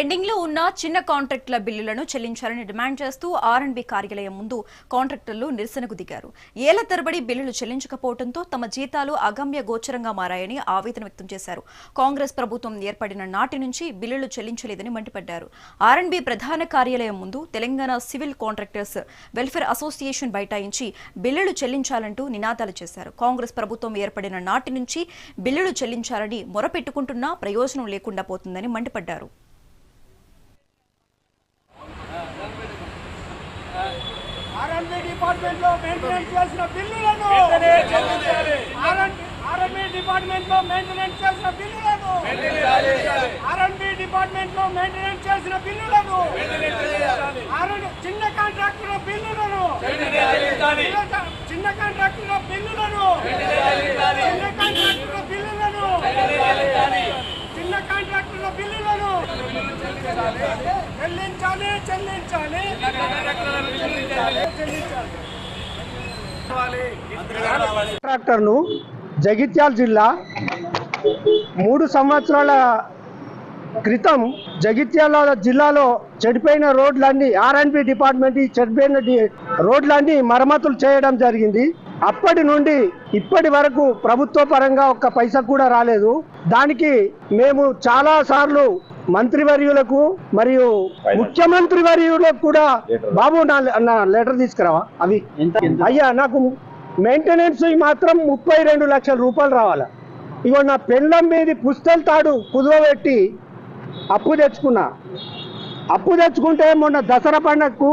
పెండింగ్లో ఉన్న చిన్న కాంట్రాక్టుల బిల్లులను చెల్లించాలని డిమాండ్ చేస్తూ ఆర్ కార్యాలయం ముందు కాంట్రాక్టర్లు నిరసనకు దిగారు. ఏళ్ళ తరబడి బిల్లులు చెల్లించకపోవడంతో తమ జీతాలు అగమ్య గోచరంగా మారాయని ఆవేదన వ్యక్తం చేశారు. కాంగ్రెస్ ప్రభుత్వం ఏర్పడిన నాటి నుంచి బిల్లులు చెల్లించలేదని మండిపడ్డారు. ఆర్ అండ్ బి ప్రధాన కార్యాలయం ముందు Telangana civil contractors welfare association బైఠాయించి బిల్లులు చెల్లించాలంటూ నినాదాలు చేశారు. కాంగ్రెస్ ప్రభుత్వం ఏర్పడిన నాటి నుంచి బిల్లులు చెల్లించాలని మొరపెట్టుకుంటున్నా ప్రయోజనం లేకుండా పోతుందని మండిపడ్డారు. డిపార్ట్మెంట్లో మెయింటెనెన్స్ చేసిన బిల్లులను ఆర్ఎంబీ డిపార్ట్మెంట్లో మెయింటెనెన్స్ చేసిన బిల్లులను ఆర్ఎంబీ డిపార్ట్మెంట్లో మెయింటెనెన్స్ చేసిన బిల్లులను చిన్న కాంట్రాక్టుల బిల్లులను చిన్న- చిన్న కాంట్రాక్టుల బిల్లులను చిన్న కాంట్రాక్టుల బిల్లులను చిన్న కాంట్రాక్టుల బిల్లులను చెల్లించాలి. చెల్లించాలి ట్రాక్టర్ను జగిత్యాల జిల్లా మూడు సంవత్సరాల క్రితం జగిత్యాల జిల్లాలో చెడిపోయిన రోడ్లన్నీ ఆర్ఎన్బి డిపార్ట్మెంట్ చెడిపోయిన రోడ్లన్నీ మరమ్మతులు చేయడం జరిగింది. అప్పటి నుండి ఇప్పటి వరకు ప్రభుత్వ పరంగా ఒక్క పైసా కూడా రాలేదు. దానికి మేము చాలా సార్లు మంత్రివర్యులకు మరియు ముఖ్యమంత్రి వర్యులకు కూడా బాబు నా నా లెటర్ తీసుకురావా? అవి. అయ్యా నాకు మెయింటెనెన్స్ మాత్రం ముప్పై రెండు లక్షల రూపాయలు రావాలి. ఇగో నా పెళ్ళం మీది పుస్తల తాడు కుదువబెట్టి అప్పు తెచ్చుకున్నా. అప్పు తెచ్చుకుంటే మొన్న దసరా పండగకు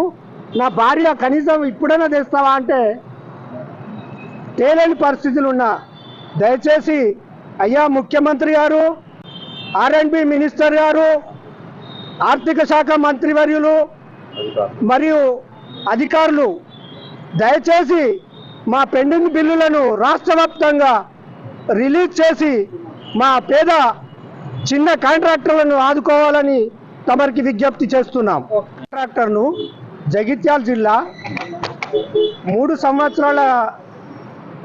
నా భార్య కనీసం ఇప్పుడైనా తెస్తావా అంటే తేలేని పరిస్థితులు ఉన్నా దయచేసి అయ్యా ముఖ్యమంత్రి గారు ఆర్ఎండ్బి మినిస్టర్ గారు ఆర్థిక శాఖ మంత్రివర్యులు మరియు అధికారులు దయచేసి మా పెండింగ్ బిల్లులను రాష్ట్ర వ్యాప్తంగా రిలీజ్ చేసి మా పేద చిన్న కాంట్రాక్టర్లను ఆదుకోవాలని తమరికి విజ్ఞప్తి చేస్తున్నాం. కాంట్రాక్టర్ను జగిత్యాల జిల్లా మూడు సంవత్సరాల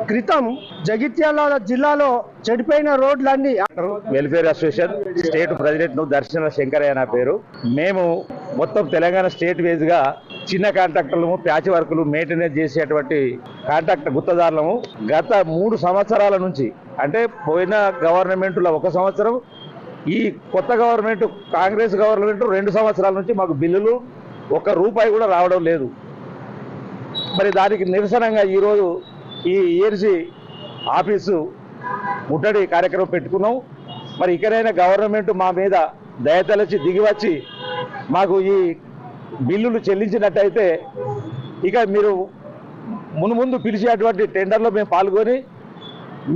క్రితం జగిత్యాల జిల్లాలో చెడిపోయిన రోడ్లన్నీ వెల్ఫేర్ అసోసియేషన్ స్టేట్ ప్రెసిడెంట్ దర్శన శంకరయ్య నా పేరు. మేము మొత్తం తెలంగాణ స్టేట్ వేజ్గా చిన్న కాంట్రాక్టర్లము ప్యాచ్ వర్కులు మెయింటెనెన్స్ చేసేటువంటి కాంట్రాక్టర్ గుత్తదారులము. గత మూడు సంవత్సరాల నుంచి అంటే పోయిన గవర్నమెంట్లో ఒక సంవత్సరం ఈ కొత్త గవర్నమెంట్ కాంగ్రెస్ గవర్నమెంట్ రెండు సంవత్సరాల నుంచి మాకు బిల్లులు ఒక రూపాయి కూడా రావడం లేదు. మరి దానికి నిరసనంగా ఈరోజు ఈ ఏర్జీ ఆఫీసు ముట్టడి కార్యక్రమం పెట్టుకున్నాం. మరి ఇకనైనా గవర్నమెంట్ మా మీద దయతలచి దిగివచ్చి మాకు ఈ బిల్లులు చెల్లించినట్టయితే ఇక మీరు మునుముందు పిలిచేటువంటి టెండర్లో మేము పాల్గొని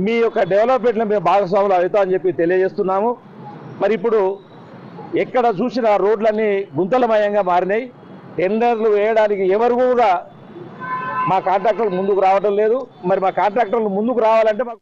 మీ యొక్క డెవలప్మెంట్లో మేము భాగస్వాములు అవుతామని చెప్పి తెలియజేస్తున్నాము. మరి ఇప్పుడు ఎక్కడ చూసినా రోడ్లన్నీ గుంతలమయంగా మారినాయి. టెండర్లు వేయడానికి ఎవరు కూడా మా కాంట్రాక్టర్లు ముందుకు రావడం లేదు. మరి మా కాంట్రాక్టర్లు ముందుకు రావాలంటే మాకు